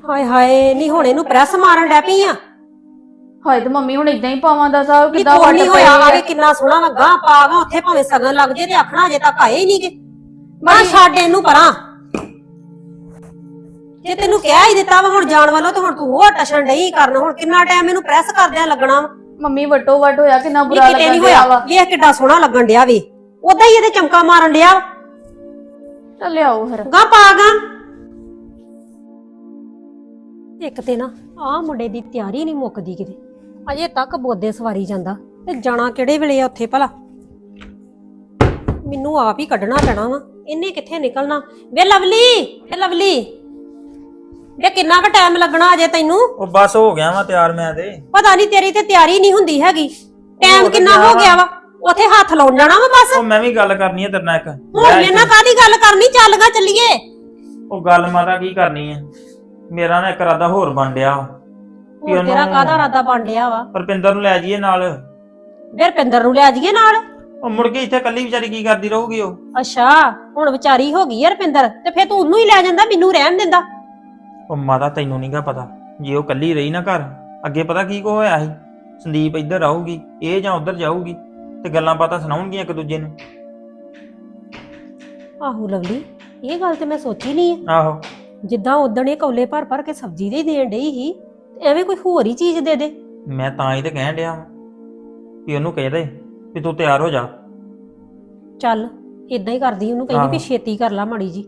ਹਾਏ ਹਾਏ ਨਹੀਂ ਹੁਣ ਇਹਨੂੰ ਪ੍ਰੈਸ ਮਾਰਨ ਡੈ ਪਈ ਆ। ਹਾਏ ਤੇ ਮੰਮੀ ਹੁਣ ਇਦਾਂ ਹੀ ਪਾਵਾਂ ਦਾ ਸਾਹਿਬ ਕਿ ਕਿਦਾਂ ਕੋਈ ਨਹੀਂ ਹੋਇਆ ਆਵੇ ਕਿੰਨਾ ਸੋਹਣਾ ਲੱਗਾ ਪਾਗਾ ਉੱਥੇ ਭਾਵੇਂ ਸਗਨ ਲੱਗ ਜੇ ਤੇ ਆਖਣਾ ਅਜੇ ਤੱਕ ਆਏ ਹੀ ਨਹੀਂਗੇ ਮੈਂ ਛੱਡ ਇਹਨੂੰ ਪਰਾਂ। ਜੇ ਤੈਨੂੰ ਕਹਿ ਹੀ ਦਿੱਤਾ ਵਾ ਹੁਣ ਜਾਣ ਵਾਲੋ ਤੇ ਹੁਣ ਤੂੰ ਹੋਰ ਟਸ਼ਨ ਡਈ ਕਰਨ ਹੁਣ ਕਿੰਨਾ ਟਾਈਮ ਇਹਨੂੰ ਪ੍ਰੈਸ ਕਰਦਿਆਂ ਲੱਗਣਾ ਵਾ। ਮੰਮੀ ਵਟੋ ਵਟ ਹੋਇਆ ਕਿੰਨਾ ਬੁਰਾ ਕਿਤੇ ਨਹੀਂ ਹੋਇਆ ਵਾ। ਵੇਖ ਕਿੱਡਾ ਸੋਹਣਾ ਲੱਗਣ ਡਿਆ ਵੇ। ਉਦਾਂ ਹੀ ਇਹਦੇ ਚਮਕਾ ਮਾਰਨ ਡਿਆ ਵਾ। ਚੱਲ ਲਿਆਓ ਫਿਰ। ਗਾ ਪਾਗਾ ਇੱਕ ਤੇ ਨਾ ਆਹ ਮੁੰਡੇ ਦੀ ਤਿਆਰੀ ਨਹੀਂ ਮੁੱਕਦੀ ਕਿਤੇ। ਅਜੇ ਤੱਕ ਬੋਦੇ ਸਵਾਰੀ ਜਾਂਦਾ ਤੇ ਜਾਣਾ ਕਿਹੜੇ ਵੇਲੇ ਆ ਉੱਥੇ ਭਲਾ? ਮੈਨੂੰ ਆਪ ਹੀ ਕੱਢਣਾ ਪੈਣਾ ਵਾ। ਇਹਨੇ ਕਿੱਥੇ ਨਿਕਲਣਾ? ਵੇ ਲਵਲੀ ਵੇ ਲਵਲੀ। ਵੇ ਕਿੰਨਾ ਕੁ ਟਾਈਮ ਲੱਗਣਾ ਅਜੇ ਤੈਨੂੰ? ਉਹ ਬਸ ਹੋ ਗਿਆ ਵਾ ਤਿਆਰ ਮੈਂ ਤੇ। ਪਤਾ ਨਹੀਂ ਤੇਰੀ ਤੇ ਤਿਆਰੀ ਨਹੀਂ ਹੁੰਦੀ ਹੈਗੀ। ਟਾਈਮ ਕਿੰਨਾ ਹੋ ਗਿਆ ਵਾ? ਉੱਥੇ ਹੱਥ ਲਾਉਣ ਜਾਣਾ ਵਾ ਬਸ? ਉਹ ਮੈਂ ਵੀ ਗੱਲ ਕਰਨੀ ਹੈ ਤੇਰੇ ਨਾਲ ਇੱਕ। ਹੁਣ ਮੇਰੇ ਨਾਲ ਕਾਦੀ ਗੱਲ ਕਰਨੀ? ਚੱਲ ਗਾ ਚੱਲੀਏ। ਉਹ ਗੱਲ ਮਾਤਾ ਕੀ ਕਰਨੀ ਹੈ ਮੇਰਾ ਨਾ ਇੱਕ ਇਰਾਦਾ ਹੋਰ ਬਣ ਡਿਆ ਵਾ। ਤੇਰਾ ਕਾਹਦਾ ਇਰਾਦਾ ਬਣ ਡਿਆ ਵਾ? ਰੁਪਿੰਦਰ ਨੂੰ ਲੈ ਜਾਈਏ ਨਾਲ। ਵੇ ਰਪਿੰਦਰ ਨੂੰ ਲੈ ਜਾਈਏ ਨਾਲ? ਉਹ ਮੁੜ ਕੇ ਇੱਥੇ ਇਕੱਲੀ ਵਿਚਾਰੀ ਕੀ ਕਰਦੀ ਰਹੂਗੀ ਉਹ? ਅੱਛਾ ਹੁਣ ਵਿਚਾਰੀ ਹੋ ਗਈ ਆ ਰਪਿੰਦਰ ਤੇ ਫੇਰ ਤੂੰ ਉਹਨੂੰ ਹੀ ਲੈ ਜਾਂਦਾ ਮੈਨੂੰ ਰਹਿਣ ਦਿੰਦਾ। ਉਹ ਮਾਤਾ ਤੈਨੂੰ ਨਹੀਂਗਾ ਪਤਾ ਜੇ ਉਹ ਇਕੱਲੀ ਰਹੀ ਨਾ ਘਰ ਅੱਗੇ ਪਤਾ ਕੀ ਕੋ ਹੋਇਆ ਸੀ? ਸੰਦੀਪ ਇੱਧਰ ਆਊਗੀ ਇਹ ਜਾਂ ਉੱਧਰ ਜਾਊਗੀ ਤੇ ਗੱਲਾਂ ਬਾਤਾਂ ਸੁਣਾਉਣਗੀਆਂ ਇੱਕ ਦੂਜੇ ਨੂੰ। ਆਹੋ ਲਵਲੀ ਇਹ ਗੱਲ ਤੇ ਮੈਂ ਸੋਚੀ ਨਹੀਂ ਆਹੋ। ਜਿੱਦਾਂ ਉਦਣ ਇਹ ਕੌਲੇ ਭਰ ਭਰ ਕੇ ਸਬਜ਼ੀ ਦੇ ਹੀ ਦੇਣ ਡਈ ਸੀ ਤੇ ਐਵੇਂ ਕੋਈ ਹੋਰ ਹੀ ਚੀਜ਼ ਦੇ ਦੇ। ਮੈਂ ਤਾਂ ਹੀ ਤੇ ਕਹਿਣ ਡਿਆ ਵਾਂ ਵੀ ਉਹਨੂੰ ਕਹਿ ਦੇ ਵੀ ਤੂੰ ਤਿਆਰ ਹੋ ਜਾ। ਚੱਲ ਇਦਾਂ ਹੀ ਕਰਦੀ ਉਹਨੂੰ ਕਹਿੰਦੀ ਵੀ ਆਹੋ। ਛੇਤੀ ਕਰ ਲਾ ਮਾੜੀ ਜੀ।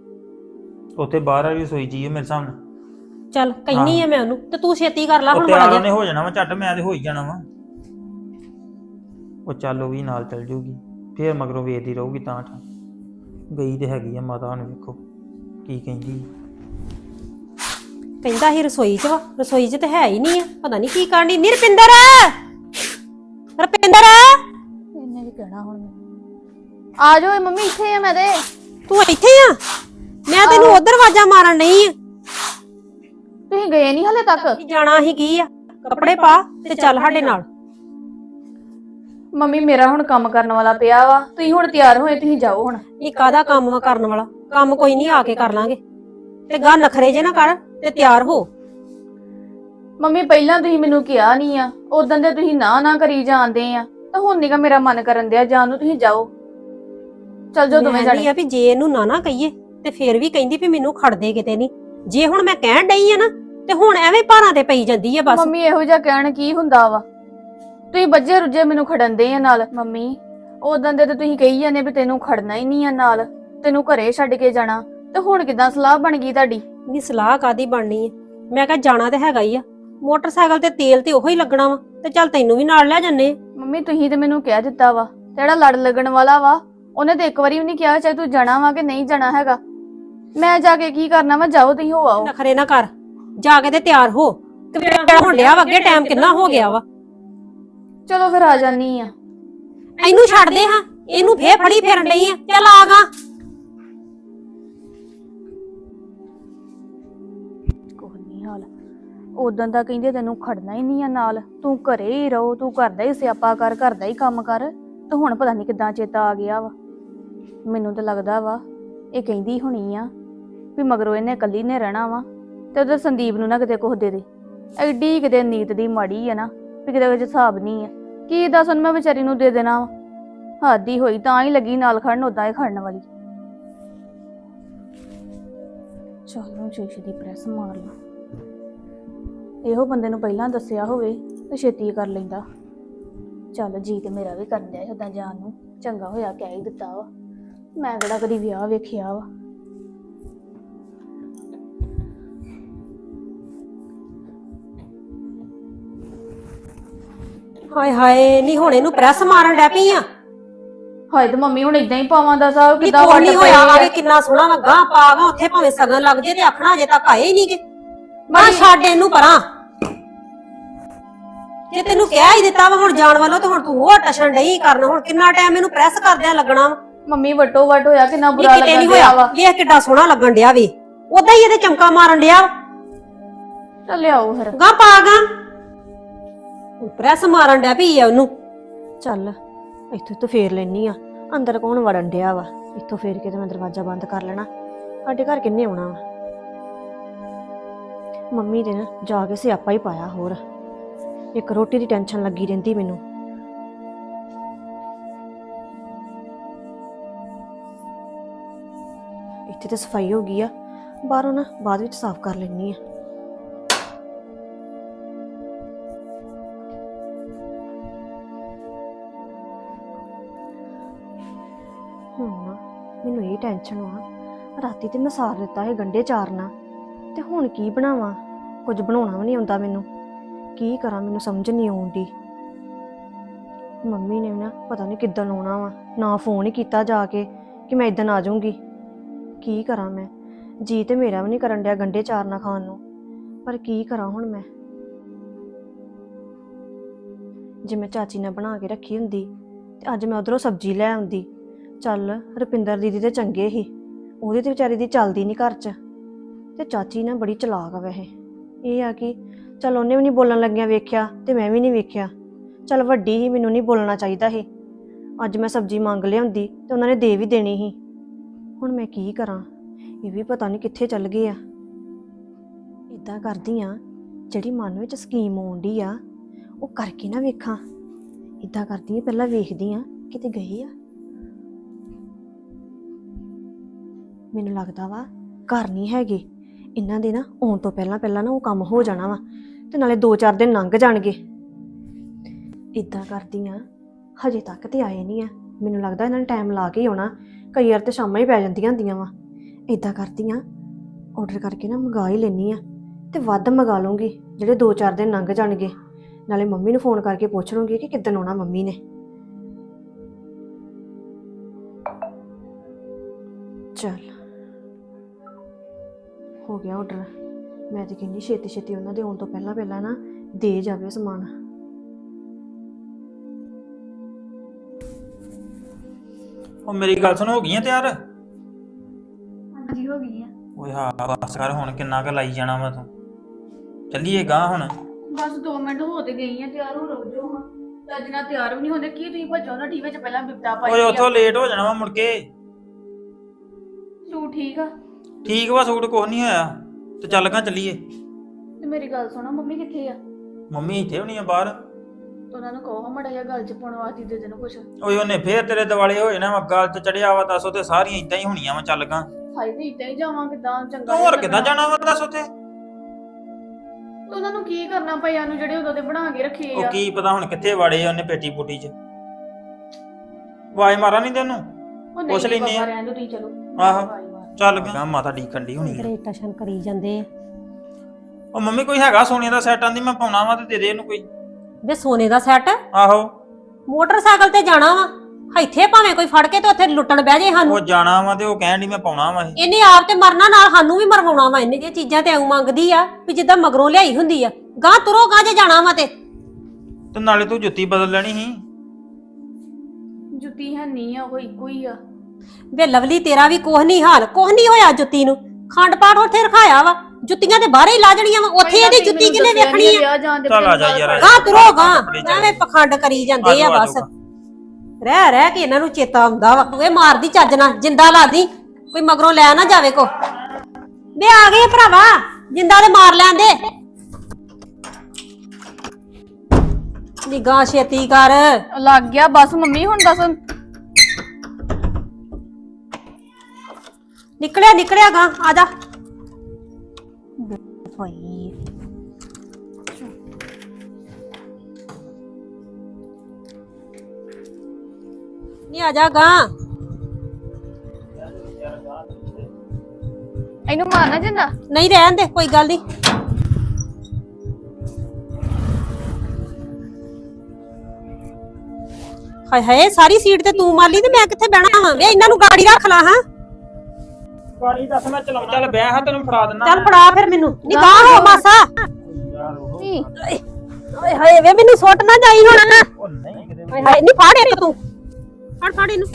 ਉੱਥੇ ਬਾਹਰ ਵਾਲੀ ਰਸੋਈ ਜੀ ਮੇਰੇ ਸਾਹਮਣੇ ਚੱਲ ਕਹਿਨੀ ਆ ਮੈਂ ਉਹਨੂੰ ਤੇ ਤੂੰ ਛੇਤੀ ਕਰ ਲਾ ਉਹ ਹੁਣ ਤਿਆਰ ਮਾੜਾ ਉਹਨੇ ਜਿਹਾ ਹੋ ਜਾਣਾ ਵਾ ਝੱਟ ਮੈਂ ਤੇ ਹੋ ਹੀ ਜਾਣਾ ਵਾ। ਉਹ ਚੱਲ ਉਹ ਵੀ ਨਾਲ ਚੱਲ ਜੂਗੀ ਫੇਰ ਮਗਰੋਂ ਵੇਖਦੀ ਰਹੂਗੀ ਤਾਂ ਠਾ। ਗਈ ਤੇ ਹੈਗੀ ਆ ਮਾਤਾ ਨੂੰ ਵੇਖੋ ਕੀ ਕਹਿੰਦੀ। ਕਹਿੰਦਾ ਸੀ ਰਸੋਈ 'ਚ ਵਾ ਰਸੋਈ 'ਚ ਤੇ ਹੈ ਹੀ ਨਹੀਂ ਆ ਪਤਾ ਨਹੀਂ ਕੀ ਕਰਨੀ ਨਿਰਪਿੰਦਰ ਰਪਿੰਦਰ! ਇਹਨੇ ਕੀ ਕਹਿਣਾ ਹੁਣ ਮੈਨੂੰ? ਆ ਜਾਓ ਇਹ ਮੰਮੀ ਇੱਥੇ ਆ ਮੈਂ ਤੇ। ਤੂੰ ਇੱਥੇ ਆ? ਮੈਂ ਤੈਨੂੰ ਉਧਰ ਆਵਾਜ਼ਾਂ ਮਾਰਨ ਨਹੀਂ ਆ। ਤੁਸੀਂ ਗਏ ਨਹੀਂ ਹਲੇ ਤੱਕ? ਜਾਣਾ ਹੀ ਕੀ ਆ? ਕੱਪੜੇ ਪਾ ਤੇ ਚੱਲ ਸਾਡੇ ਨਾਲ। ਮੰਮੀ ਮੇਰਾ ਹੁਣ ਕੰਮ ਕਰਨ ਵਾਲਾ ਪਿਆ ਵਾ। ਤੁਸੀਂ ਹੁਣ ਤਿਆਰ ਹੋਏ ਤੁਸੀਂ ਜਾਓ ਹੁਣ। ਇਹ ਕਾਦਾ ਕੰਮ ਵਾ ਕਰਨ ਵਾਲਾ? ਕੰਮ ਕੋਈ ਨਹੀਂ ਆ ਕੇ ਕਰ ਲਾਂਗੇ। ਤੇ ਗਾ ਨਖਰੇ ਜੇ ਨਾ ਕਰ ਤੇ ਤਿਆਰ ਹੋ। ਮੰਮੀ ਪਹਿਲਾਂ ਤੁਸੀਂ ਮੈਨੂੰ ਕਿਹਾ ਨਹੀਂ ਆ। ਉਦੋਂ ਦੇ ਤੁਸੀਂ ਨਾ ਨਾ ਕਰੀ ਜਾਂਦੇ ਆ। ਤਾਂ ਹੁਣ ਨੀਗਾ ਮੇਰਾ ਮਨ ਕਰਨ ਦਿਆ ਜਾਣ ਨੂੰ ਤੁਸੀਂ ਜਾਓ। ਚੱਲ ਜਾਓ ਦੋਵੇਂ ਜਾਣੇ। ਆ ਵੀ ਜੇ ਇਹਨੂੰ ਨਾ ਨਾ ਕਹੀਏ ਤੇ ਫੇਰ ਵੀ ਕਹਿੰਦੀ ਵੀ ਮੈਨੂੰ ਖੜਦੇ ਕਿਤੇ ਨਹੀਂ ਜੇ ਹੁਣ ਮੈਂ ਕਹਿਣ ਡਈ ਆ ਨਾ ਤੇ ਹੁਣ ਐਵੇਂ ਭਾਰਾਂ ਤੇ ਪਈ ਜਾਂਦੀ ਆ ਬਸ। ਮੰਮੀ ਇਹੋ ਜਿਹਾ ਕਹਿਣ ਕੀ ਹੁੰਦਾ ਵਾ? ਤੁਸੀਂ ਬੱਜੇ ਰੁੱਜੇ ਮੈਨੂੰ ਖੜਨਦੇ ਆ ਨਾਲ ਮੰਮੀ। ਉਦੋਂ ਦੇ ਤੇ ਤੁਸੀਂ ਕਹੀ ਜਾਂਦੇ ਵੀ ਤੈਨੂੰ ਖੜਨਾ ਹੀ ਨਹੀਂ ਆ ਨਾਲ। ਤੈਨੂੰ ਘਰੇ ਛੱਡ ਕੇ ਜਾਣਾ। ਤੇ ਹੁਣ ਕਿਦਾਂ ਸਲਾਹ ਬਣ ਗਈ ਤੁਹਾਡੀ? ਨਹੀਂ ਸਲਾਹ ਕਾਦੀ ਬਣਨੀ ਆ? ਮੈਂ ਕਿਹਾ ਜਾਣਾ ਤੇ ਹੈਗਾ ਹੀ ਆ। ਮੋਟਰਸਾਈਕਲ ਤੇ ਤੇਲ ਤੇ ਉਹੀ ਲੱਗਣਾ ਵਾ ਤੇ ਚੱਲ ਤੈਨੂੰ ਵੀ ਨਾਲ ਲੈ ਜੰਨੇ ਮੰਮੀ ਤੁਸੀਂ ਤੇ ਮੈਨੂੰ ਕਹਿ ਦਿੱਤਾ ਵਾ ਜਿਹੜਾ ਲੜ ਲੱਗਣ ਵਾਲਾ ਵਾ ਉਹਨੇ ਤੇ ਇੱਕ ਵਾਰੀ ਵੀ ਨਹੀਂ ਕਿਹਾ ਚਾਹੇ ਤੂੰ ਜਾਣਾ ਵਾ ਕਿ ਨਹੀਂ ਜਾਣਾ ਹੈਗਾ। ਮੈਂ ਜਾ ਕੇ ਕੀ ਕਰਨਾ ਵਾ ਜਾਓ ਤੁਸੀਂ ਹੋ ਆਓ। ਨਖਰੇ ਨਾ ਕਰ। ਜਾ ਕੇ ਤੇ ਤਿਆਰ ਹੋ। ਕਿਹੜਾ ਹੁਣ ਡਿਆ ਵਾ ਅੱਗੇ ਟਾਈਮ ਕਿੰਨਾ ਹੋ ਗਿਆ ਵਾ? ਚਲੋ ਫਿਰ ਆ ਜਾਨੀ ਆ। ਇਹਨੂੰ ਛੱਡ ਦੇ ਹਾਂ। ਇਹਨੂੰ ਫੇਰ ਫੜੀ ਫਿਰਨ ਡਈ ਆ। ਚੱਲ ਆ ਗਾ। ਉਦੋਂ ਦਾ ਕਹਿੰਦੇ ਤੈਨੂੰ ਖੜਨਾ ਹੀ ਨਹੀਂ ਆ ਨਾਲ। ਤੂੰ ਘਰੇ ਹੀ ਰਹੋ, ਤੂੰ ਘਰ ਦਾ ਹੀ ਸਿਆਪਾ ਕਰ ਘਰ ਦਾ ਹੀ ਕੰਮ ਕਰ। ਤੇ ਹੁਣ ਪਤਾ ਨਹੀਂ ਕਿੱਦਾਂ ਚੇਤਾ ਆ ਗਿਆ ਵਾ। ਮੈਨੂੰ ਤਾਂ ਲੱਗਦਾ ਵਾ, ਇਹ ਕਹਿੰਦੀ ਹੋਣੀ ਆ ਵੀ ਮਗਰੋਂ ਇਹਨੇ ਇਕੱਲੀ ਨੇ ਰਹਿਣਾ ਵਾ ਤੇ ਉਹਦੇ ਸੰਦੀਪ ਨੂੰ ਨਾ ਕਿਤੇ ਕੁਝ ਦੇ ਦੇ। ਐਡੀ ਕਿਤੇ ਨੀਤ ਦੀ ਮਾੜੀ ਆ ਨਾ ਵੀ ਕਿਤੇ ਵਿੱਚ ਹਿਸਾਬ ਨਹੀਂ ਆ। ਕੀ ਦੱਸ ਹੁਣ ਮੈਂ ਵਿਚਾਰੀ ਨੂੰ ਦੇ ਦੇਣਾ ਵਾ? ਹਾਦੀ ਹੋਈ, ਤਾਂ ਹੀ ਲੱਗੀ ਨਾਲ ਖੜਨ ਉਦਾਂ ਹੀ ਖੜਨ ਵਾਲੀ। ਚੱਲ ਨੂੰ ਦੀ ਪ੍ਰੈਸ ਮਾਰ ਲਾ। ਇਹੋ ਬੰਦੇ ਨੂੰ ਪਹਿਲਾਂ ਦੱਸਿਆ ਹੋਵੇ ਤੇ ਛੇਤੀ ਕਰ ਲੈਂਦਾ। ਚੱਲ ਜੀ ਤੇ ਮੇਰਾ ਵੀ ਕਰਨ ਦਿਆ ਉਦਾਂ ਜਾਣ ਨੂੰ। ਚੰਗਾ ਹੋਇਆ ਕਹਿ ਹੀ ਦਿੱਤਾ ਵਾ। ਮੈਂ ਕਿਹੜਾ ਕਦੀ ਵਿਆਹ ਵੇਖਿਆ ਵਾ। ਹਾਏ ਹਾਏ ਨਹੀਂ ਹੁਣ ਇਹਨੂੰ ਪ੍ਰੈਸ ਮਾਰਨ ਡੈ ਪਈ ਆ? ਹਾਏ ਤੇ ਮੰਮੀ ਹੁਣ ਇਦਾਂ ਹੀ ਪਾਵਾਂ ਦਾ ਸਾਹਿਬ ਕਿ ਕਿਦਾਂ ਕੋਈ ਨਹੀਂ ਹੋਇਆ। ਆਵੇ ਕਿੰਨਾ ਸੋਹਣਾ ਲੱਗਾ ਪਾਗਾ ਉੱਥੇ ਭਾਵੇਂ ਸਗਨ ਲੱਗ ਜੇ ਤੇ ਆਖਣਾ ਅਜੇ ਤੱਕ ਆਏ ਹੀ ਨਹੀਂਗੇ ਮੈਂ ਛੱਡ ਇਹਨੂੰ ਪਰਾਂ। ਜੇ ਤੈਨੂੰ ਕਹਿ ਹੀ ਦਿੱਤਾ ਵਾ ਹੁਣ ਜਾਣ ਵਾਲੋ ਤੇ ਹੁਣ ਤੂੰ ਹੋਰ ਟਸ਼ਨ ਡਈ ਕਰਨ ਹੁਣ ਕਿੰਨਾ ਟਾਈਮ ਇਹਨੂੰ ਪ੍ਰੈਸ ਕਰਦਿਆਂ ਲੱਗਣਾ ਵਾ। ਮੰਮੀ ਵਟੋ ਵਟ ਹੋਇਆ ਕਿੰਨਾ ਨਹੀਂ ਬੁਰਾ ਕਿਤੇ ਲੱਗਣ ਨਹੀਂ ਡਿਆ ਹੋਇਆ। ਵਾ। ਵੇਖ ਕਿੱਡਾ ਸੋਹਣਾ ਲੱਗਣ ਡਿਆ ਵੇ। ਉਦਾਂ ਹੀ ਇਹਦੇ ਚਮਕਾ ਮਾਰਨ ਡਿਆ ਚੱਲ ਲਿਆਓ ਫਿਰ। ਗਾ ਪਾਗਾ। ਪ੍ਰੈਸ ਮਾਰਨ ਡਿਆ ਵੀ ਆ ਉਹਨੂੰ। ਚੱਲ ਇੱਥੋਂ ਤੋਂ ਫੇਰ ਲੈਣੀ ਆ। ਅੰਦਰ ਕੌਣ ਵੜਨ ਡਿਆ ਵਾ? ਇੱਥੋਂ ਫੇਰ ਕੇ ਤੇ ਮੈਂ ਦਰਵਾਜ਼ਾ ਬੰਦ ਕਰ ਲੈਣਾ। ਸਾਡੇ ਘਰ ਕਿੰਨੇ ਆਉਣਾ ਵਾ? ਮੰਮੀ ਦੇ ਨਾ ਜਾ ਕੇ ਸਿਆਪਾ ਹੀ ਪਾਇਆ ਹੋਰ। ਇੱਕ ਰੋਟੀ ਦੀ ਟੈਨਸ਼ਨ ਲੱਗੀ ਰਹਿੰਦੀ ਮੈਨੂੰ। ਇੱਥੇ ਤੇ ਸਫ਼ਾਈ ਹੋ ਗਈ ਆ। ਬਾਹਰੋਂ ਨਾ ਬਾਅਦ ਵਿੱਚ ਸਾਫ਼ ਕਰ ਲੈਣੀ ਆ। ਹੁਣ ਨਾ ਮੈਨੂੰ ਇਹ ਟੈਨਸ਼ਨ ਆ ਰਾਤੀ ਤੇ ਮੈਂ ਸਾਰ ਦਿੱਤਾ ਹੈ ਗੰਡੇ ਚਾਰਨਾ। ਤੇ ਹੁਣ ਕੀ ਬਣਾਵਾਂ? ਕੁਝ ਬਣਾਉਣਾ ਵੀ ਨਹੀਂ ਆਉਂਦਾ ਮੈਨੂੰ। ਕੀ ਕਰਾਂ, ਮੈਨੂੰ ਸਮਝ ਨਹੀਂ ਆਉਂਦੀ। ਮੰਮੀ ਨੇ ਨਾ ਪਤਾ ਨਹੀਂ ਕਿੱਦਾਂ ਆਉਣਾ ਵਾ। ਨਾ ਫੋਨ ਹੀ ਕੀਤਾ ਜਾ ਕੇ ਕਿ ਮੈਂ ਇਦਾਂ ਆ ਜਾਊਂਗੀ। ਕੀ ਕਰਾਂ ਮੈਂ? ਜੀ ਤੇ ਮੇਰਾ ਵੀ ਨਹੀਂ ਕਰਨ ਡਿਆ ਗੰਡੇ ਚਾਰਨਾ ਖਾਣ ਨੂੰ। ਪਰ ਕੀ ਕਰਾਂ ਹੁਣ ਮੈਂ? ਜੇ ਮੈਂ ਚਾਚੀ ਨੇ ਬਣਾ ਕੇ ਰੱਖੀ ਹੁੰਦੀ ਤੇ ਅੱਜ ਮੈਂ ਉਧਰੋਂ ਸਬਜ਼ੀ ਲੈ ਆਉਂਦੀ। ਚੱਲ, ਰੁਪਿੰਦਰ ਦੀਦੀ ਤੇ ਚੰਗੇ ਹੀ। ਉਹਦੇ ਤੇ ਵਿਚਾਰੀ ਦੀ ਚੱਲਦੀ ਨਹੀਂ ਘਰ 'ਚ। ਤੇ ਚਾਚੀ ਨਾ ਬੜੀ ਚਲਾਕ ਆ ਵੈਸੇ। ਇਹ ਆ ਕਿ ਚੱਲ ਉਹਨੇ ਵੀ ਨਹੀਂ ਬੋਲਣ ਲੱਗਿਆ ਵੇਖਿਆ ਤੇ ਮੈਂ ਵੀ ਨਹੀਂ ਵੇਖਿਆ। ਚੱਲ ਵੱਡੀ ਹੀ ਮੈਨੂੰ ਨਹੀਂ ਬੋਲਣਾ ਚਾਹੀਦਾ ਸੀ ਅੱਜ ਮੈਂ ਸਬਜ਼ੀ ਮੰਗ ਲਿਆਉਂਦੀ ਤੇ ਉਹਨਾਂ ਨੇ ਦੇ ਵੀ ਦੇਣੀ ਸੀ। ਹੁਣ ਮੈਂ ਕੀ ਕਰਾਂ? ਇਹ ਵੀ ਪਤਾ ਨਹੀਂ ਕਿੱਥੇ ਚੱਲ ਗਏ ਆ। ਇਦਾਂ ਕਰਦੀ ਆ, ਜਿਹੜੀ ਮਨ ਵਿੱਚ ਸਕੀਮ ਆਉਂਦੀ ਆ, ਉਹ ਕਰਕੇ ਨਾ ਵੇਖਾਂ। ਇਦਾਂ ਕਰਦੀ ਆ, ਪਹਿਲਾਂ ਵੇਖਦੀ ਆ, ਕਿਤੇ ਗਏ ਆ। ਮੈਨੂੰ ਲੱਗਦਾ ਵਾ ਘਰ ਨਹੀਂ ਹੈਗੇ। ਇਹਨਾਂ ਦੇ ਨਾ ਆਉਣ ਤੋਂ ਪਹਿਲਾਂ ਪਹਿਲਾਂ ਨਾ ਉਹ ਕੰਮ ਹੋ ਜਾਣਾ ਵਾ। ਤੇ ਨਾਲੇ 2-4 ਦਿਨ ਲੰਘ ਜਾਣਗੇ। ਇਦਾਂ ਕਰਦੀ ਆ, ਹਜੇ ਤੱਕ ਤੇ ਆਏ ਨਹੀਂ ਆ। ਮੈਨੂੰ ਲੱਗਦਾ ਇਹਨਾਂ ਨੇ ਟਾਈਮ ਲਾ ਕੇ ਹੀ ਆਉਣਾ। ਕਈ ਵਾਰ ਤੇ ਸ਼ਾਮਾਂ ਹੀ ਪੈ ਜਾਂਦੀਆਂ ਹੁੰਦੀਆਂ ਵਾ। ਇਦਾਂ ਕਰਦੀ ਆ ਆਰਡਰ ਕਰਕੇ ਨਾ ਮੰਗਾ ਹੀ ਲੈਣੀ ਆ ਤੇ ਵੱਧ ਮੰਗਾ ਲੂੰਗੀ ਜਿਹੜੇ 2-4 ਦਿਨ ਲੰਘ ਜਾਣਗੇ। ਨਾਲੇ ਮੰਮੀ ਨੂੰ ਫੋਨ ਕਰਕੇ ਪੁੱਛ ਲੂੰਗੀ ਕਿ ਕਿੱਦਣ ਆਉਣਾ ਮੰਮੀ ਨੇ। ਚੱਲ, ਹੋ ਗਿਆ ਆਰਡਰ ਮੈਂ ਤੇ ਕਹਿੰਦੀ ਛੇਤੀ ਛੇਤੀ ਉਹਨਾਂ ਦੇ ਆਉਣ ਤੋਂ ਪਹਿਲਾਂ ਪਹਿਲਾਂ ਨਾ ਦੇ ਜਾਵੇ ਸਮਾਨ। ਉਹ ਮੇਰੀ ਗੱਲ ਸੁਣ ਹੋ ਗਈਆਂ ਤਿਆਰ? ਹਾਂਜੀ ਹੋ ਗਈ ਆ ਓਏ ਹਾਂ ਬਸ ਕਰ ਹੁਣ ਕਿੰਨਾ ਕੁ ਲਾਈ ਜਾਣਾ ਵਾ ਤੂੰ। ਚੱਲੀਏ ਗਾਂ ਹੁਣ। ਬਸ 2 ਮਿੰਟ ਹੋ ਤੇ ਗਈ ਆ ਤਿਆਰ ਹੋ ਰੋ ਜੋ ਹਾਂ ਤੇ ਅੱਜ ਨਾ ਤਿਆਰ ਵੀ ਨਹੀਂ ਹੁੰਦੇ ਕੀ ਤੁਸੀਂ ਭੱਜੋ ਨਾ ਟੀਵੇ 'ਚ ਪਹਿਲਾਂ ਬਿਪਤਾ ਪਾਈ ਓਏ ਆ। ਉੱਥੋਂ ਲੇਟ ਹੋ ਜਾਣਾ ਵਾ ਮੁੜ ਕੇ। ਸੂਟ ਠੀਕ ਆ? ਠੀਕ ਵਾ ਸੂਟ ਕੁਛ ਨਹੀਂ ਹੋਇਆ। ਤੇ ਚੱਲ ਗਾਂ ਚੱਲੀਏ। ਤੇ ਮੇਰੀ ਗੱਲ ਸੁਣੋ ਮੰਮੀ ਕਿੱਥੇ ਆ? ਮੰਮੀ ਇੱਥੇ ਹੋਣੀ ਆ ਬਾਹਰ। ਤੇ ਉਹਨਾਂ ਨੂੰ ਕਹੋ ਮੜਾ ਜਿਹਾ ਗੱਲ 'ਚ ਪਾਉਣ ਵਾਸਤੇ ਦੇ ਦੇਣ ਕੁਛ। ਓਏ ਉਹਨੇ ਫੇਰ ਤੇਰੇ ਦਿਵਾਲੇ ਹੋ ਜਾਣਾ ਵਾ ਗੱਲ ਤੇ ਚੜਿਆ ਵਾ ਦੱਸ ਉੱਥੇ ਸਾਰੀਆਂ ਇਦਾਂ ਹੀ ਹੋਣੀਆਂ ਵਾ ਚੱਲ ਗਾਂ। ਹਾਈ ਤੇ ਇੱਦਾਂ ਹੀ ਜਾਵਾਂ ਕਿਦਾਂ ਚੰਗਾ ਤੂੰ ਹੋਰ ਕਿੱਦਾਂ ਲੱਗਣਾ। ਜਾਣਾ ਵਾ ਦੱਸ ਉੱਥੇ? ਤੇ ਉਹਨਾਂ ਨੂੰ ਕੀ ਕਰਨਾ ਪਿਆ ਨੂੰ ਜਿਹੜੇ ਉਦੋਂ ਦੇ ਬਣਾ ਕੇ ਰੱਖੇ ਉਹ ਆ। ਕੀ ਪਤਾ ਹੁਣ ਕਿੱਥੇ ਵੜੇ ਆ ਉਹਨੇ ਪੇਟੀ ਪੁੱਟੀ 'ਚ। ਵਾਜ ਮਾਰਾਂ ਨਹੀਂ ਤੈਨੂੰ? ਉਹ ਪੁੱਛ ਨਹੀਂ ਲੈਨੇ ਆ। ਬਾਬਾ ਰਹਿਣ ਦਿਓ ਤੁਸੀਂ ਚਲੋ। ਆਹੋ। ਚੱਲ ਗਾ ਮਾਤਾ ਡੀਕਣ ਦੀ ਹੋਣੀ ਆ। ਗ੍ਰੇਟ ਟਸ਼ਨ ਕਰੀ ਜਾਂਦੇ ਆ। ਉਹ ਮੰਮੀ ਕੋਈ ਹੈਗਾ ਸੋਨੇ ਦਾ ਸੈੱਟ ਆਂਦੀ ਮੈਂ ਪਾਉਣਾ ਵਾ ਤੇ ਦੇ ਦੇ ਇਹਨੂੰ ਕੋਈ। ਵੇ ਸੋਨੇ ਦਾ ਸੈੱਟ? ਆਹੋ। ਮੋਟਰਸਾਈਕਲ ਤੇ ਜਾਣਾ ਵਾ? ਇੱਥੇ ਭਾਵੇਂ ਕੋਈ ਫੜ ਕੇ ਤੇ ਉੱਥੇ ਲੁੱਟਣ ਬਹਿ ਜੇ ਸਾਨੂੰ। ਉਹ ਜਾਣਾ ਵਾ ਤੇ ਉਹ ਕਹਿਣ ਦੀ ਮੈਂ ਪਾਉਣਾ ਵਾ ਇਹ। ਇਹਨੇ ਆਪ ਤੇ ਮਰਨਾ ਨਾਲ ਸਾਨੂੰ ਵੀ ਮਰਵਾਉਣਾ ਵਾ ਇਹਨੇ ਇਹ ਚੀਜ਼ਾਂ ਤੇ ਐਉਂ ਮੰਗਦੀ ਆ ਵੀ ਜਿੱਦਾਂ ਮਗਰੋਂ ਲਿਆਈ ਹੁੰਦੀ ਆ। ਗਾਂ ਤੁਰੋ ਗਾਂ ਜੇ ਜਾਣਾ ਵਾ ਤੇ। ਤੇ ਨਾਲੇ ਤੂੰ ਜੁੱਤੀ ਬਦਲ ਲੈਣੀ ਸੀ। ਜੁੱਤੀ ਹੈ ਨਹੀਂ ਆ ਉਹ ਇੱਕੋ ਹੀ ਆ। ਵੇ ਲਵਲੀ ਤੇਰਾ ਵੀ ਕੁਛ ਨਹੀਂ ਹਾਲ ਕੁਛ ਨਹੀਂ ਹੋਇਆ ਜੁੱਤੀ ਨੂੰ? ਖੰਡ ਪਾਠ ਉੱਥੇ ਰਖਾਇਆ ਵਾ? ਜੁੱਤੀਆਂ ਤੇ ਬਾਹਰ ਹੀ ਲਾ ਜਣੀਆਂ ਵਾ? ਉੱਥੇ ਇਹਦੀ ਜੁੱਤੀ ਕਿਨੇ ਵੇਖਣੀ ਨੀ ਆ? ਦੇ ਚੱਲ ਆ ਜਾ ਯਾਰ। ਗਾਂ ਤੁਰੋ ਗਾਂ। ਐਵੇਂ ਪਖੰਡ ਕਰੀ ਜਾਂਦੇ ਆ ਬਸ। ਰਹਿ ਰਹਿ ਕੇ ਇਹਨਾਂ ਨੂੰ ਚੇਤਾ ਆਉਂਦਾ ਵਾ। ਵੇ ਮਾਰਦੀ ਚੱਜ ਨਾਲ ਜਿੰਦਾ ਲਾਦੀ। ਕੋਈ ਮਗਰੋਂ ਲੈ ਨਾ ਜਾਵੇ ਕੋ। ਵੇ ਆ ਗਏ ਭਰਾਵਾ ਜਿੰਦਾ ਤੇ ਮਾਰ ਲੈਂਦੇ ਨਿਗਾਹ ਛੇਤੀ ਕਰ। ਲੱਗ ਗਿਆ ਬਸ ਮੰਮੀ ਹੁਣ ਦੱਸ। ਨਿਕਲਿਆ ਨਿਕਲਿਆ ਗਾ ਆ ਜਾ। ਨਹੀਂ ਆ ਜਾ ਗਾ। ਇਹਨੂੰ ਮਾਰਨਾ ਜਿੰਦਾ। ਨਹੀਂ ਰਹਿਣ ਦੇ ਕੋਈ ਗੱਲ ਨਹੀਂ ਹਾਏ ਹਾਏ ਸਾਰੀ ਸੀਟ ਤੇ ਤੂੰ ਮਾਲੀ ਤੇ ਮੈਂ ਕਿੱਥੇ ਬਹਿਣਾ ਹਾਂ ਵੇ ਇਹਨਾਂ ਨੂੰ ਗਾੜੀ ਰੱਖ ਲਾ ਹਾਂ। ਦੱਸ ਮੈਂ ਚਲਾਉਂ ਚੱਲ ਵਿਆਹ ਤੈਨੂੰ ਫੜਾ ਦਿੰਦਾ ਚੱਲ ਫੜਾ ਫਿਰ ਮੈਨੂੰ। ਨਿਗਾਹ ਹੋ ਮਾਸਾ ਹਾਏ ਹਾਏ ਵੇ ਮੈਨੂੰ ਸੁੱਟ ਨਾ ਜਾਈ ਹੁਣ। ਉਹ ਨਹੀਂ ਕਿਤੇ। ਹਾਏ ਹਾਏ ਨਹੀਂ ਫਾੜ ਇੱਕ ਤੂੰ। ਫੜ ਫੜ ਇਹਨੂੰ।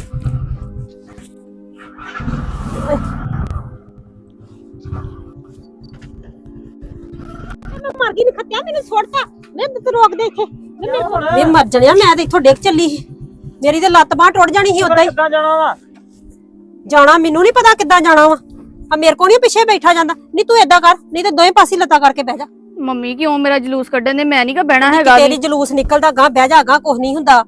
ਮੈਂ ਮਰ ਗਈ ਨਹੀਂ ਖੱਤਿਆ ਮੈਨੂੰ ਸੁੱਟਤਾ ਮੈਂ ਤੂੰ ਰੋਕ ਦੇ ਇੱਥੇ ਮੈਂ ਮਰ ਜਣਿਆ ਮੈਂ ਤੇ ਇੱਥੋਂ ਡਿੱਗ ਚੱਲੀ ਸੀ। ਮੇਰੀ ਤੇ ਲੱਤ ਬਾਹ ਟੁੱਟ ਜਾਣੀ ਸੀ ਉਦਾਂ ਹੀ। ਕਿੱਦਾਂ ਜਾਣਾ ਵਾ? ਜਾਣਾ ਮੈਨੂੰ ਨਹੀਂ ਪਤਾ ਕਿੱਦਾਂ ਜਾਣਾ ਵਾ। ਆ ਮੇਰੇ ਕੋਲ ਨਹੀਂ ਪਿੱਛੇ ਬੈਠਾ ਜਾਂਦਾ। ਨਹੀਂ ਤੂੰ ਏਦਾਂ ਕਰ ਨਹੀਂ ਤੇ ਦੋਵੇਂ ਪਾਸੇ ਲੱਤਾਂ ਕਰਕੇ ਬਹਿ ਜਾ। ਮੰਮੀ ਕਿਉਂ ਮੇਰਾ ਜਲੂਸ ਕੱਢਣ ਦੇ? ਮੈਂ ਨਹੀਂ ਕਾ ਬਹਿਣਾ ਹੈਗਾ ਤੇਰੀ ਜਲੂਸ ਨਿਕਲਦਾ ਗਾਂ ਬਹਿ ਜਾ ਗਾਂ ਕੁਝ ਨਹੀਂ ਹੁੰਦਾ।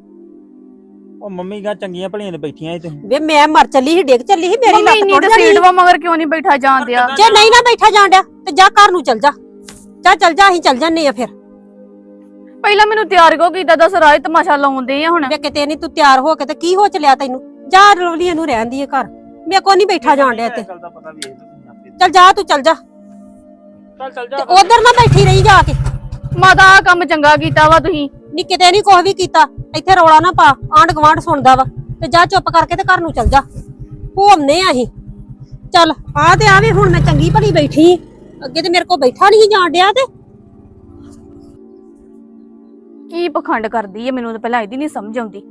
ਉਹ ਮੰਮੀ ਗਾ ਚੰਗੀਆਂ ਭਲੀਆਂ ਤੇ ਬੈਠੀਆਂ ਸੀ ਤੁਸੀਂ। ਵੇ ਮੈਂ ਮਰ ਚੱਲੀ ਸੀ ਡਿੱਗ ਚੱਲੀ ਸੀ ਮੇਰੀ ਮੰਮੀ ਲੱਤ ਇੰਨੀ ਟੁੱਟ ਤਾਂ ਜਾਣੀ ਸੀਟ ਸੀ। ਵਾ ਮਗਰ ਕਿਉਂ ਨਹੀਂ ਬੈਠਾ ਜਾਣ ਦਿਆ? ਜੇ ਨਹੀਂ ਨਾ ਬੈਠਾ ਜਾਣ ਡਿਆ ਤੇ ਜਾ ਘਰ ਨੂੰ ਚੱਲ ਜਾ। ਜਾ ਚੱਲ ਜਾ ਅਸੀਂ ਚੱਲ ਜੰਨੇ ਆ ਫਿਰ। ਪਹਿਲਾਂ ਮੈਨੂੰ ਤਿਆਰ ਕੋ ਕੀਤਾ ਦੱਸ ਰਾਜ ਤਮਾਸ਼ਾ ਲਾਉਂਦੇ ਆ ਹੁਣ। ਵੇ ਕਿਤੇ ਨਹੀਂ ਤੂੰ ਤਿਆਰ ਹੋ ਕੇ ਤੇ ਕੀ ਹੋ ਚਲਿਆ ਤੈਨੂੰ? ਜਾ ਲਵਲੀਏ ਨੂੰ ਰਹਿਣ ਦੀ ਘਰ। ਮੇਰੇ ਕੋਲ ਨਹੀਂ ਬੈਠਾ ਜਾਣ ਡਿਆ ਤੇ ਗੱਲ ਦਾ ਪਤਾ ਵੇਖ ਲਓ ਤੁਸੀਂ ਆਪੇ। ਚੱਲ ਜਾ ਤੂੰ ਚੱਲ ਜਾ। ਚੱਲ ਚੱਲ ਜਾ ਉਧਰ ਨਾ ਬੈਠੀ ਰਹੀ ਜਾ ਕੇ। ਮਾਤਾ ਆਹ ਕੰਮ ਚੰਗਾ ਕੀਤਾ ਵਾ ਤੁਸੀਂ। ਨੀ ਕਿਤੇ ਨਹੀਂ ਕੁਛ ਵੀ ਕੀਤਾ। ਇੱਥੇ ਰੌਲਾ ਨਾ ਪਾ ਆਂਢ ਗਵਾਂਢ ਸੁਣਦਾ ਵਾ। ਤੇ ਜਾ ਚੁੱਪ ਕਰਕੇ ਤੇ ਘਰ ਨੂੰ ਚੱਲ ਜਾ। ਭੋਮਨੇ ਆ ਅਸੀਂ। ਚੱਲ ਆ ਤੇ ਆਵੇ ਹੁਣ ਮੈਂ ਚੰਗੀ ਭਲੀ ਬੈਠੀ। ਅੱਗੇ ਤੇ ਮੇਰੇ ਕੋਲ ਬੈਠਾ ਨਹੀਂ ਜਾਣ ਡਿਆ ਤੇ। ਕੀ ਪਖੰਡ ਕਰਦੀ ਹੈ ਮੈਨੂੰ ਤਾਂ ਪਹਿਲਾਂ ਇਹਦੀ ਨਹੀਂ ਸਮਝ ਆਉਂਦੀ।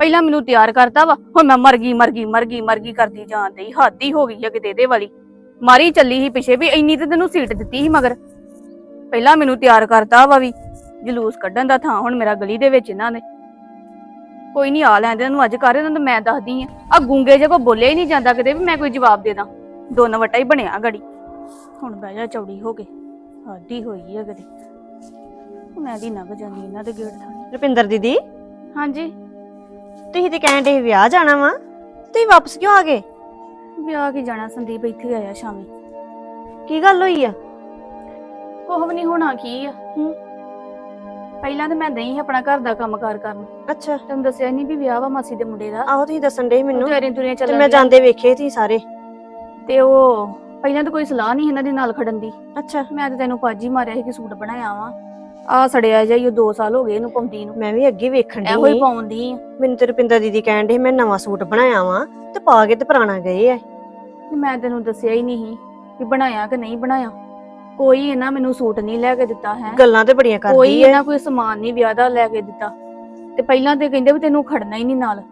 ਪਹਿਲਾਂ ਮੈਨੂੰ ਤਿਆਰ ਕਰਤਾ ਵਾ ਹੁਣ ਮੈਂ ਮਰ ਗਈ ਮਰ ਗਈ ਮਰ ਗਈ ਮਰ ਗਈ ਕਰਦੀ ਜਾਂਦੀ ਹੱਦ ਹੀ ਹੋ ਗਈ ਆ ਕਿਤੇ ਇਹਦੇ ਵਾਲੀ। ਮਾਰੀ ਚੱਲੀ ਸੀ ਪਿਛੇ ਵੀ ਇੰਨੀ ਤੇ ਤੈਨੂੰ ਸੀਟ ਦਿੱਤੀ ਸੀ ਮਗਰ। ਪਹਿਲਾਂ ਮੈਨੂੰ ਤਿਆਰ ਕਰਤਾ ਵਾ ਵੀ ਜਲੂਸ ਕੱਢਣ ਦਾ ਥਾਂ ਹੁਣ ਮੇਰਾ ਗਲੀ ਦੇ ਵਿੱਚ ਇਹਨਾਂ ਨੇ। ਕੋਈ ਨਹੀਂ ਆ ਲੈਂਦੇ ਇਹਨੂੰ ਅੱਜ ਕਰ ਇਹਨਾਂ ਨੂੰ ਮੈਂ ਦੱਸਦੀ ਆ। ਆ ਗੂੰਗੇ ਜੇ ਕੋ ਬੋਲਿਆ ਹੀ ਨਹੀਂ ਜਾਂਦਾ ਕਿਤੇ ਵੀ ਮੈਂ ਕੋਈ ਜਵਾਬ ਦੇ ਦਾਂ। ਦੋਨ ਵਟਾ ਹੀ ਬਣਿਆ ਗੜੀ। ਹੁਣ ਬਹਿ ਜਾ ਚੌੜੀ ਹੋ ਕੇ ਹੱਦ ਹੀ ਹੋਈ ਆ ਕਿਤੇ। ਮੈਂ ਦੀ ਨਗ ਜਾਂਦੀ ਇਹਨਾਂ ਦੇ ਗੇਟ ਥਾਣੀ ਰੁਪਿੰਦਰ ਦੀਦੀ? ਹਾਂਜੀ। ਤੁਸੀਂ ਤੇ ਕਹਿਣ ਦੇ ਵਿਆਹ ਜਾਣਾ ਵਾ। ਤੁਸੀਂ ਵਾਪਸ ਕਿਉਂ ਆ ਗਏ? ਵਿਆਹ ਕੀ ਜਾਣਾ ਸੰਦੀਪ ਇੱਥੇ ਆਇਆ ਸ਼ਾਮੀ। ਕੀ ਗੱਲ ਹੋਈ ਆ? ਕੋਹ ਵੀ ਨਹੀਂ ਹੋਣਾ ਕੀ ਆ? ਹੂੰ। ਪਹਿਲਾਂ ਤਾਂ ਮੈਂ ਨਹੀਂ ਆਪਣਾ ਘਰ ਦਾ ਕੰਮਕਾਰ ਕਰਨ। ਅੱਛਾ। ਤੈਨੂੰ ਦੱਸਿਆ ਨਹੀਂ ਵੀ ਵਿਆਹ ਵਾ ਮਾਸੀ ਦੇ ਮੁੰਡੇ ਦਾ। ਆਹੋ ਤੁਸੀਂ ਦੱਸਣ ਦੇ ਮੈਨੂੰ। ਤਿਆਰੀਆਂ ਤੁਰੀਆਂ ਤੇ ਚੱਲਣ ਮੈਂ। ਜਾਂਦੇ ਵੇਖੇ ਤੁਸੀਂ ਸਾਰੇ। ਤੇ ਉਹ ਪਹਿਲਾਂ ਤਾਂ ਕੋਈ ਸਲਾਹ ਨਹੀਂ ਇਹਨਾਂ ਦੇ ਨਾਲ ਖੜਨ ਦੀ। ਅੱਛਾ। ਮੈਂ ਤਾਂ ਤੈਨੂੰ ਪਾਜੀ ਮਾਰਿਆ ਸੀ ਕਿ ਸੂਟ ਬਣਾਇਆ ਵਾ। ਆ ਸੜਿਆ ਜਾਈ ਉਹ 2 ਸਾਲ ਹੋ ਗਏ ਇਹਨੂੰ ਪਾਉਂਦੀ ਨੂੰ। ਮੈਂ ਵੀ ਅੱਗੇ ਵੇਖਣ ਇਹੋ ਹੀ ਦੀ ਪਾਉਂਦੀ ਮੈਨੂੰ ਤੇ ਰੁਪਿੰਦਰ ਦੀਦੀ ਕਹਿਣ ਦੇ ਮੈਂ ਨਵਾਂ ਸੂਟ ਬਣਾਇਆ ਵਾਂ ਤੇ ਪਾ ਕੇ ਤੇ ਪੁਰਾਣਾ ਗਏ ਤੇ ਮੈਂ ਤੈਨੂੰ ਦੱਸਿਆ ਹੀ ਨਹੀਂ ਕਿ ਬਣਾਇਆ ਕਿ ਨਹੀਂ ਬਣਾਇਆ। ਕੋਈ ਇਹਨਾਂ ਮੈਨੂੰ ਸੂਟ ਨਹੀਂ ਲੈ ਕੇ ਦਿੱਤਾ ਹੈ। ਗੱਲਾਂ ਤੇ ਬੜੀਆਂ ਕੋਈ ਕਰਦੀ ਐ। ਇਹਨਾਂ ਕੋਈ ਸਮਾਨ ਨਹੀਂ ਵਿਆਹ ਦਾ ਲੈ ਕੇ ਦਿੱਤਾ। ਤੇ ਪਹਿਲਾਂ ਤੇ ਕਹਿੰਦੇ ਵੀ ਤੈਨੂੰ ਖੜਨਾ ਹੀ ਨਹੀਂ ਨਾਲ।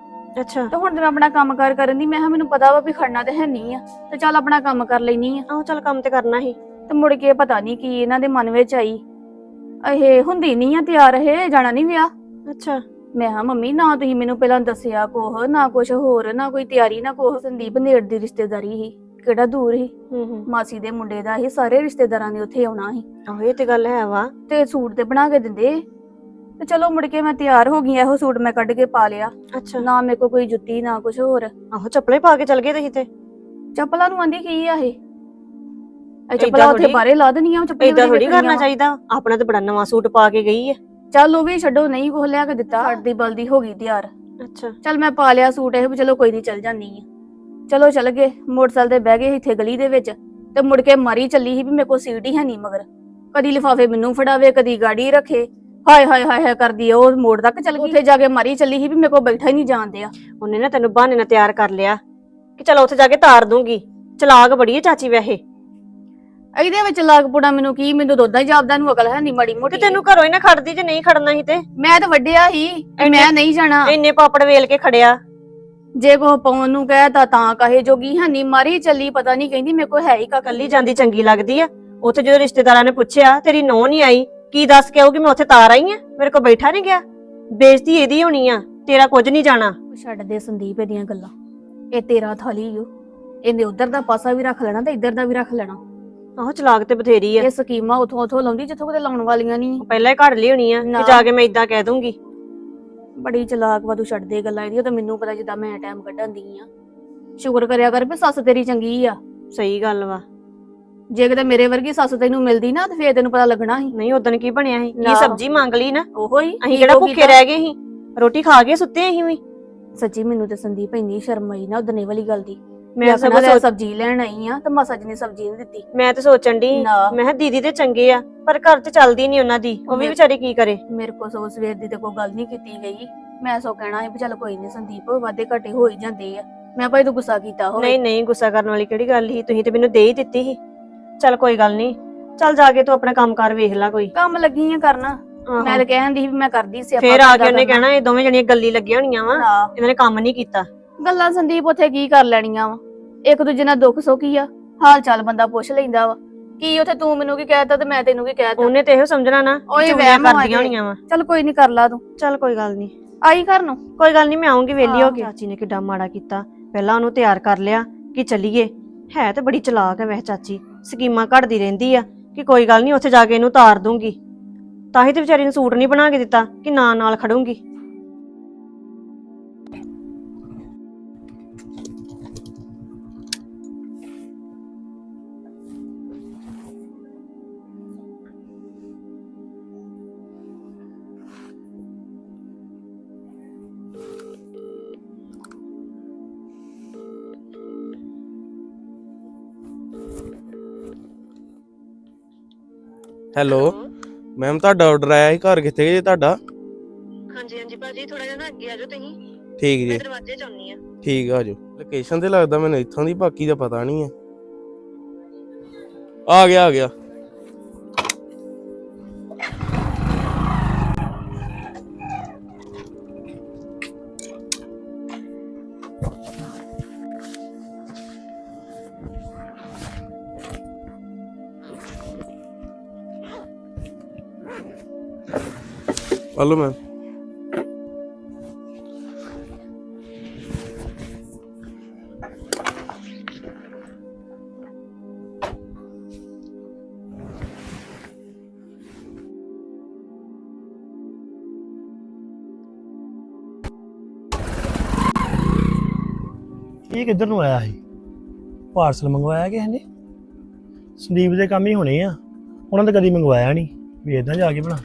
ਅੱਛਾ। ਤੇ ਹੁਣ ਤੇ ਮੈਂ ਆਪਣਾ ਕੰਮਕਾਰ ਕਰਨ ਦੀ ਮੈਂ ਕਿਹਾ ਮੈਨੂੰ ਪਤਾ ਵਾ ਵੀ ਖੜਨਾ ਤੇ ਹੈ ਨਹੀਂ ਆ। ਤੇ ਚੱਲ ਆਪਣਾ ਕੰਮ ਕਰ ਲੈਣੀ ਆ। ਆਹੋ ਚੱਲ ਕੰਮ ਤੇ ਕਰਨਾ ਸੀ ਤੇ ਮੁੜ ਕੇ ਪਤਾ ਨਹੀਂ ਕੀ ਇਹਨਾਂ ਦੇ ਮਨ ਵਿੱਚ ਆਈ। ਇਹ ਹੁੰਦੀ ਨਹੀਂ ਆ ਤਿਆਰ ਇਹ ਜਾਣਾ ਨਹੀਂ ਵਿਆਹ। ਅੱਛਾ। ਮੈਂ ਹਾਂ ਮੰਮੀ ਨਾ ਤੁਸੀਂ ਮੈਨੂੰ ਪਹਿਲਾਂ ਦੱਸਿਆ ਕੋਹ ਨਾ ਕੁਛ ਹੋਰ ਨਾ ਕੋਈ ਤਿਆਰੀ ਨਾ ਕੋਹ ਸੰਦੀਪ ਨੇੜ ਦੀ ਰਿਸ਼ਤੇਦਾਰੀ ਸੀ ਕਿਹੜਾ ਦੂਰ ਹੂੰ ਹੂੰ। ਮਾਸੀ ਦੇ ਮੁੰਡੇ ਦਾ ਇਹ ਸਾਰੇ ਰਿਸ਼ਤੇਦਾਰਾਂ ਨੇ ਉੱਥੇ ਆਉਣਾ ਸੀ। ਆਹੋ ਇਹ ਤੇ ਗੱਲ ਹੈ ਵਾ। ਤੇ ਸੂਟ ਤੇ ਬਣਾ ਕੇ ਦਿੰਦੇ। ਤੇ ਚਲੋ ਮੁੜ ਕੇ ਮੈਂ ਤਿਆਰ ਹੋ ਗਈ ਇਹੋ ਸੂਟ ਮੈਂ ਕੱਢ ਕੇ ਪਾ ਲਿਆ। ਅੱਛਾ। ਨਾ ਮੇਰੇ ਕੋ ਕੋਈ ਜੁੱਤੀ ਨਾ ਕੁਛ ਹੋਰ। ਆਹੋ ਚੱਪਲੇ ਪਾ ਕੇ ਚਲ ਗਏ ਤੁਸੀਂ ਤੇ। ਚੱਪਲਾਂ ਨੂੰ ਆਂਦੀ ਕੀ ਆ ਇਹ? ਇਹ ਚੱਪਲਾਂ ਉੱਥੇ ਬਾਹਰੇ ਲਾ ਦੇਣੀਆਂ ਚੱਪਲਾਂ ਏਦਾਂ ਥੋੜੀ ਕਰਨਾ ਚਾਹੀਦਾ? ਆਪਣਾ ਤੇ ਬੜਾ ਨਵਾਂ ਸੂਟ ਪਾ ਕੇ ਗਈ ਐ ਚੱਲ ਉਹ ਵੀ ਛੱਡੋ ਨਹੀਂ ਕੋਹ ਲਿਆ ਕੇ ਦਿੱਤਾ ਸਾਡੀ ਬਲਦੀ ਹੋ ਗਈ ਤਿਆਰ। ਅੱਛਾ। ਚੱਲ ਮੈਂ ਪਾ ਲਿਆ ਸੂਟ ਇਹ ਚਲੋ ਕੋਈ ਨਹੀਂ ਚੱਲ ਜਾਨੀ ਆ। ਚਲੋ ਚੱਲ ਗਏ ਮੋਟਰਸਾਈਕਲ ਤੇ ਬਹਿ ਗਏ ਇੱਥੇ ਗਲੀ ਦੇ ਵਿੱਚ ਤੇ ਮੁੜ ਕੇ ਮਾਰੀ ਚੱਲੀ ਸੀ ਵੀ ਮੇਰੇ ਕੋਲ ਸੀਟ ਹੀ ਹੈ ਨਹੀਂ ਮਗਰ। ਕਦੀ ਲਿਫਾਫੇ ਮੈਨੂੰ ਫੜਾਵੇ ਕਦੀ ਗਾੜੀ ਰੱਖੇ। ਹਾਏ ਹਾਏ ਹਾਏ ਹਾਏ ਕਰਦੀ ਉਹ ਮੋੜ ਤੱਕ ਚੱਲ ਗਈ। ਉੱਥੇ ਜਾ ਕੇ ਮਾਰੀ ਚੱਲੀ ਸੀ ਵੀ ਮੇਰੇ ਕੋਲ ਬੈਠਾ ਹੀ ਨਹੀਂ ਜਾਂਦੇ ਆ ਉਹਨੇ ਨਾ ਤੈਨੂੰ ਬਹਾਨੇ ਨਾਲ ਤਿਆਰ ਕਰ ਲਿਆ ਕਿ ਚਲ ਉੱਥੇ ਜਾ ਕੇ ਤਾਰ ਦੂੰਗੀ ਚਲਾਕ ਬੜੀ ਐ ਚਾਚੀ ਵੈਸੇ। ਇਹਦੇ ਵਿੱਚ ਲਾਗ ਪੁੜਾ ਮੈਨੂੰ ਕੀ ਮੈਨੂੰ ਦੋਦਾ ਜਾਪਦਾ ਨੂੰ ਅਕਲ ਹੈ ਨਹੀਂ ਮਾੜੀ ਤੇ ਮੋਟੀ। ਤੈਨੂੰ ਘਰੋਂ ਹੀ ਨਾ ਖੜਦੀ ਜੇ ਨਹੀਂ ਖੜਨਾ ਸੀ ਤੇ? ਮੈਂ ਤਾਂ ਵੱਡਿਆ ਹੀ ਮੈਂ ਨਹੀਂ ਜਾਣਾ। ਇੰਨੇ ਪਾਪੜ ਵੇਲ ਕੇ ਖੜਿਆ। ਜੇ ਕੋ ਪਾਉਣ ਨੂੰ ਕਹਿਤਾ ਤਾਂ ਕਹੇ ਜੋਗੀ ਹੈ ਨਹੀਂ ਮਾਰੀ ਚੱਲੀ ਪਤਾ ਨਹੀਂ ਕਹਿੰਦੀ ਮੇਰੇ ਕੋ ਹੈ ਹੀ ਕਾ ਕੱਲੀ ਜਾਂਦੀ ਚੰਗੀ ਲੱਗਦੀ ਆ। ਉੱਥੇ ਜਦੋਂ ਰਿਸ਼ਤੇਦਾਰਾਂ ਨੇ ਪੁੱਛਿਆ ਤੇਰੀ ਨੌ ਨਹੀਂ ਆਈ ਕੀ ਦੱਸ ਕੇ ਆਊਗੀ ਮੈਂ ਉੱਥੇ ਤਾਰ ਆਈ ਆ ਮੇਰੇ ਕੋਲ ਬੈਠਾ ਨਹੀਂ ਗਿਆ। ਬੇਇੱਜ਼ਤੀ ਇਹਦੀ ਹੋਣੀ ਆ ਤੇਰਾ ਕੁਝ ਨਹੀਂ ਜਾਣਾ। ਛੱਡ ਦੇ ਸੰਦੀਪ ਇਹਦੀਆਂ ਗੱਲਾਂ। ਇਹ ਤੇਰਾ ਥਾਲੀ ਓ। ਇਹਨੇ ਉਧਰ ਦਾ ਪਾਸਾ ਵੀ ਰੱਖ ਲੈਣਾ ਤੇ ਇੱਧਰ ਦਾ ਵੀ ਰੱਖ ਲੈਣਾ। ਆਹੋ ਚਲਾਕ ਤੇ ਬਥੇਰੀ ਆ। ਇਹ ਸਕੀਮਾਂ ਉਥੋਂ ਉਥੋਂ ਲਾਉਂਦੀ ਜਿੱਥੋਂ ਕਿਤੇ ਲਾਉਣ ਵਾਲੀਆਂ ਨਹੀਂ ਪਹਿਲਾਂ ਹੀ ਘੜ ਲਈ ਹੋਣੀ ਆ ਨਾ। ਕਿ ਜਾ ਕੇ ਮੈਂ ਇਦਾਂ ਕਹਿ ਦੂੰਗੀ। ਬੜੀ ਚਲਾਕ ਵਾ ਤੂੰ ਛੱਡ ਦੇ ਗੱਲਾਂ ਇਹਦੀਆਂ ਤਾਂ ਮੈਨੂੰ ਪਤਾ ਜਿੱਦਾਂ ਮੈਂ ਟਾਈਮ ਕੱਢਣ ਦੀ ਆ। ਸ਼ੁਕਰ ਕਰਿਆ ਕਰ ਵੀ ਸੱਸ ਤੇਰੀ ਚੰਗੀ ਆ। ਸਹੀ ਗੱਲ ਵਾ। ਜੇ ਕਿਤੇ ਮੇਰੇ ਵਰਗੀ ਸੱਸ ਤੈਨੂੰ ਮਿਲਦੀ ਨਾ ਤੇ ਫੇਰ ਤੈਨੂੰ ਪਤਾ ਲੱਗਣਾ ਸੀ। ਨਹੀਂ ਉਦੋਂ ਕੀ ਬਣਿਆ ਸੀ? ਨਾ। ਕੀ ਸਬਜ਼ੀ ਮੰਗ ਲਈ ਨਾ? ਉਹੋ ਹੀ ਅਸੀਂ ਕਿਹੜਾ ਭੁੱਖੇ। ਰਹਿ ਗਏ ਸੀ? ਰੋਟੀ ਖਾ ਕੇ ਸੁੱਤੇ ਅਸੀਂ ਵੀ। ਸੱਚੀ ਮੈਨੂੰ ਤੇ ਸੰਦੀਪ ਇੰਨੀ ਸ਼ਰਮ ਆਈ ਨਾ ਉਦਨੇ ਵਾਲੀ ਗੱਲ ਦੀ। ਮੈਂ ਮੈਂ ਸਗੋਂ ਸੋਚ- ਸਬਜ਼ੀ ਲੈਣ ਆਈ ਆ ਤੇ ਮਾਸਾ ਜੀ ਨੇ ਸਬਜ਼ੀ ਨਹੀਂ ਦਿੱਤੀ। ਮੈਂ ਤੇ ਸੋਚਣ ਦੀ ਨਾ। ਮੈਂ ਕਿਹਾ ਦੀਦੀ ਤੇ ਚੰਗੇ ਆ ਪਰ ਘਰ ਤੇ ਚੱਲਦੀ ਨਹੀਂ ਉਹਨਾਂ ਦੀ ਉਹ ਵੀ ਵਿਚਾਰੀ ਕੀ ਕਰੇ? ਮੇਰੇ ਕੋਲ ਸਗੋਂ ਸਵੇਰ ਦੀ ਤੇ ਕੋਈ ਗੱਲ ਨਹੀਂ ਕੀਤੀ ਗਈ। ਮੈਂ ਸੋ ਕਹਿਣਾ ਸੀ ਵੀ ਚੱਲ ਕੋਈ ਨਹੀਂ ਸੰਦੀਪ ਵਾਦੇ ਘਾਟੇ ਹੋ ਹੀ ਜਾਂਦੇ ਆ। ਮੈਂ ਭਾਈ ਤੂੰ ਗੁੱਸਾ ਕੀਤਾ ਹੋਵੇ। ਨਹੀਂ ਨਹੀਂ ਗੁੱਸਾ ਕਰਨ ਵਾਲੀ ਕਿਹੜੀ ਗੱਲ ਸੀ? ਤੁਸੀਂ ਤੇ ਮੈਨੂੰ ਦੇ ਹੀ ਦਿੱਤੀ ਸੀ। ਚੱਲ ਕੋਈ ਗੱਲ ਨਹੀਂ। ਚੱਲ ਜਾ ਕੇ ਤੂੰ ਆਪਣਾ ਕੰਮਕਾਰ ਵੇਖ ਲੈ ਕੋਈ। ਕੰਮ ਲੱਗੀ ਆ ਕਰਨਾ। ਆਹੋ। ਮੈਂ ਤਾਂ ਕਹਿੰਦੀ ਸੀ ਵੀ ਮੈਂ ਕਰਦੀ ਸੀ ਫੇਰ ਆ ਕੇ ਉਹਨੇ ਕਹਿਣਾ ਇਹ ਦੋਵੇਂ ਜਣੀਆਂ ਗੱਲੀ ਲੱਗੀਆਂ ਹੋਣੀਆਂ ਵਾ ਇਹਨਾਂ ਨੇ ਕੰਮ ਨਹੀਂ ਕੀਤਾ। ਗੱਲਾਂ ਸੰਦੀਪ ਉੱਥੇ ਕੀ ਕਰ ਲੈਣੀਆਂ ਵਾ? ਇੱਕ ਦੂਜੇ ਨਾਲ ਦੁੱਖ ਸੁੱਖ ਹੀ ਆ ਹਾਲ ਚਾਲ ਬੰਦਾ ਪੁੱਛ ਲੈਂਦਾ ਵਾ। ਕੀ ਉੱਥੇ ਤੂੰ ਮੈਨੂੰ ਕੀ ਕਹਿਤਾ ਤੇ ਮੈਂ ਤੈਨੂੰ ਕੀ ਕਹਿਤਾ? ਉਹਨੇ ਤੇ ਇਹੋ ਸਮਝਣਾ ਨਾ ਓਏ ਕਿ ਵਹਿਮ ਆ ਕਰਦੀਆਂ। ਹੋਣੀਆਂ ਵਾ। ਚੱਲ ਕੋਈ ਨਹੀਂ ਕਰ ਲਾ ਤੂੰ। ਚੱਲ ਕੋਈ ਗੱਲ ਨਹੀਂ ਆਈ ਘਰ ਨੂੰ? ਕੋਈ ਗੱਲ ਨਹੀਂ ਮੈਂ ਆਉਂਗੀ ਵੇਲੀ ਹੋ। ਕੇ। ਚਾਚੀ ਨੇ ਕਿੱਡਾ ਮਾੜਾ ਕੀਤਾ। ਪਹਿਲਾਂ ਉਹਨੂੰ ਤਿਆਰ ਕਰ ਲਿਆ ਕਿ ਚੱਲੀਏ। ਹੈ ਤੇ ਬੜੀ ਚਲਾਕ ਹੈ ਵੈਸੇ ਚਾਚੀ। ਸਕੀਮਾਂ ਘੜਦੀ ਰਹਿੰਦੀ ਆ ਕਿ ਕੋਈ ਗੱਲ ਨਹੀਂ ਉੱਥੇ ਜਾ ਕੇ ਇਹਨੂੰ ਤਾਰ ਦੂੰਗੀ। ਤਾਂ ਹੀ ਤੇ ਵਿਚਾਰੀ ਨੂੰ ਸੂਟ ਨਹੀਂ ਬਣਾ ਕੇ ਦਿੱਤਾ ਕਿ ਨਾਂ ਨਾਲ ਖੜੂੰਗੀ। ਹੈਲੋ। ਮੈਮ ਤੁਹਾਡਾ ਆਰਡਰ ਆਇਆ ਸੀ ਘਰ ਕਿੱਥੇ ਜੇ ਤੁਹਾਡਾ? ਹਾਂਜੀ ਹਾਂਜੀ ਭਾਜੀ ਥੋੜਾ ਜਿਹਾ ਨਾ ਅੱਗੇ ਆ ਜਾਓ ਤੁਸੀਂ। ਠੀਕ ਜੀ। ਦਰਵਾਜ਼ੇ 'ਚ ਆਉਣੀ ਆ ਠੀਕ ਆ ਜੋ ਲੋਕੇਸ਼ਨ ਤੇ ਲੱਗਦਾ ਮੈਨੂੰ ਇੱਥੋਂ ਦੀ ਬਾਕੀ ਦਾ ਪਤਾ ਨਹੀਂ ਹੈ। ਆ ਗਿਆ ਆ ਗਿਆ। ਹਲੋ ਮੈਮ ਇਹ ਕਿੱਧਰ ਨੂੰ ਆਇਆ ਸੀ? ਪਾਰਸਲ ਮੰਗਵਾਇਆ ਕਿਸੇ ਨੇ? ਸੰਦੀਪ ਦੇ ਕੰਮ ਹੀ ਹੋਣੇ ਆ। ਉਹਨਾਂ ਨੇ ਕਦੀ ਮੰਗਵਾਇਆ ਨਹੀਂ। ਵੀ ਵੇਖਦਾ ਜਾ ਕੇ ਬਣਾ